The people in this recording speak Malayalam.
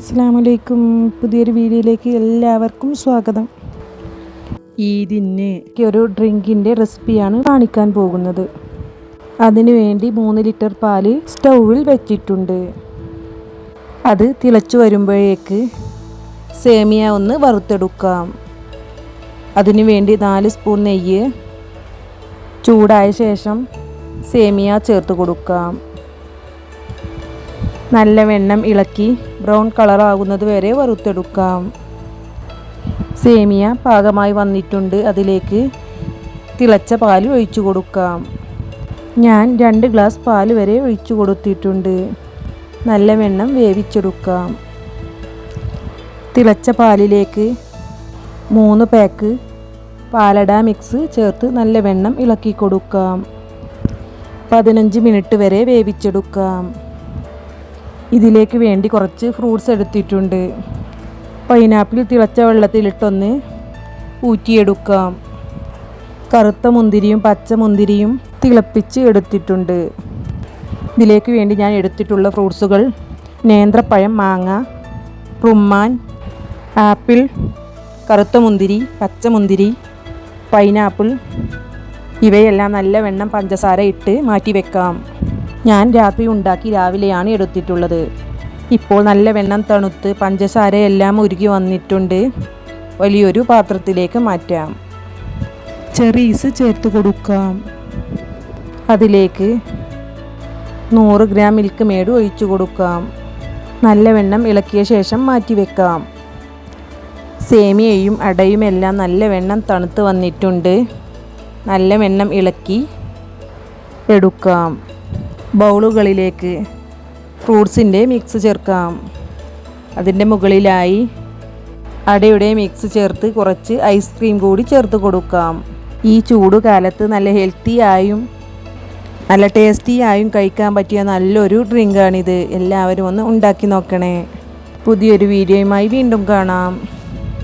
അസ്സാം വലൈക്കും പുതിയൊരു വീഡിയോയിലേക്ക് എല്ലാവർക്കും സ്വാഗതം. ഈദിന് ഒരു ഡ്രിങ്കിന്റെ റെസിപ്പിയാണ് കാണിക്കാൻ പോകുന്നത്. അതിനുവേണ്ടി മൂന്ന് ലിറ്റർ പാൽ സ്റ്റൗവിൽ വെച്ചിട്ടുണ്ട്. അത് തിളച്ചു വരുമ്പോഴേക്ക് സേമിയ ഒന്ന് വറുത്തെടുക്കാം. അതിനുവേണ്ടി നാല് സ്പൂൺ നെയ്യ് ചൂടായ ശേഷം സേമിയ ചേർത്ത് കൊടുക്കാം. നല്ല വെണ്ണം ഇളക്കി ബ്രൗൺ കളർ ആകുന്നത് വരെ വറുത്തെടുക്കാം. സേമിയ പാകമായി വന്നിട്ടുണ്ട്. അതിലേക്ക് തിളച്ച പാൽ ഒഴിച്ചു കൊടുക്കാം. ഞാൻ രണ്ട് ഗ്ലാസ് പാൽ വരെ ഒഴിച്ചു കൊടുത്തിട്ടുണ്ട്. നല്ല വെണ്ണം വേവിച്ചെടുക്കാം. തിളച്ച പാലിലേക്ക് മൂന്ന് പാക്ക് പാലട മിക്സ് ചേർത്ത് നല്ല വെണ്ണം ഇളക്കി കൊടുക്കാം. പതിനഞ്ച് മിനിറ്റ് വരെ വേവിച്ചെടുക്കാം. ഇതിലേക്ക് വേണ്ടി കുറച്ച് ഫ്രൂട്ട്സ് എടുത്തിട്ടുണ്ട്. പൈനാപ്പിൾ തിളച്ച വെള്ളത്തിലിട്ടൊന്ന് ഊറ്റിയെടുക്കാം. കറുത്ത മുന്തിരിയും പച്ച മുന്തിരിയും തിളപ്പിച്ച് എടുത്തിട്ടുണ്ട്. ഇതിലേക്ക് വേണ്ടി ഞാൻ എടുത്തിട്ടുള്ള ഫ്രൂട്ട്സുകൾ നേന്ത്രപ്പഴം മാങ്ങ റുമ്മാൻ ആപ്പിൾ കറുത്ത മുന്തിരി പച്ച മുന്തിരി പൈനാപ്പിൾ ഇവയെല്ലാം നല്ല വെണ്ണം പഞ്ചസാര ഇട്ട് മാറ്റി വെക്കാം ഞാൻ രാത്രി ഉണ്ടാക്കി രാവിലെയാണ് എടുത്തിട്ടുള്ളത്. ഇപ്പോൾ നല്ല വെണ്ണം തണുത്ത് പഞ്ചസാരയെല്ലാം ഉരുകി വന്നിട്ടുണ്ട്. വലിയൊരു പാത്രത്തിലേക്ക് മാറ്റാം. ചെറീസ് ചേർത്ത് കൊടുക്കാം. അതിലേക്ക് നൂറ് ഗ്രാം മിൽക്ക് മേട് ഒഴിച്ചു കൊടുക്കാം. നല്ല വെണ്ണം ഇളക്കിയ ശേഷം മാറ്റി വെക്കാം. സേമിയയും അടയും എല്ലാം നല്ല വെണ്ണം തണുത്ത് വന്നിട്ടുണ്ട്. നല്ല വെണ്ണം ഇളക്കി എടുക്കാം. ബൗളുകളിലേക്ക് ഫ്രൂട്ട്സിന്റെ മിക്സ് ചേർക്കാം. അതിന്റെ മുകളിലായി അടയുടെ മിക്സ് ചേർത്ത് കുറച്ച് ഐസ്ക്രീം കൂടി ചേർത്ത് കൊടുക്കാം. ഈ ചൂട് കാലത്ത് നല്ല ഹെൽത്തി ആയും നല്ല ടേസ്റ്റി ആയും കഴിക്കാൻ പറ്റിയ നല്ലൊരു ഡ്രിങ്കാണിത്. എല്ലാവരും ഒന്ന് ഉണ്ടാക്കി നോക്കണേ. പുതിയൊരു വീഡിയോയുമായി വീണ്ടും കാണാം.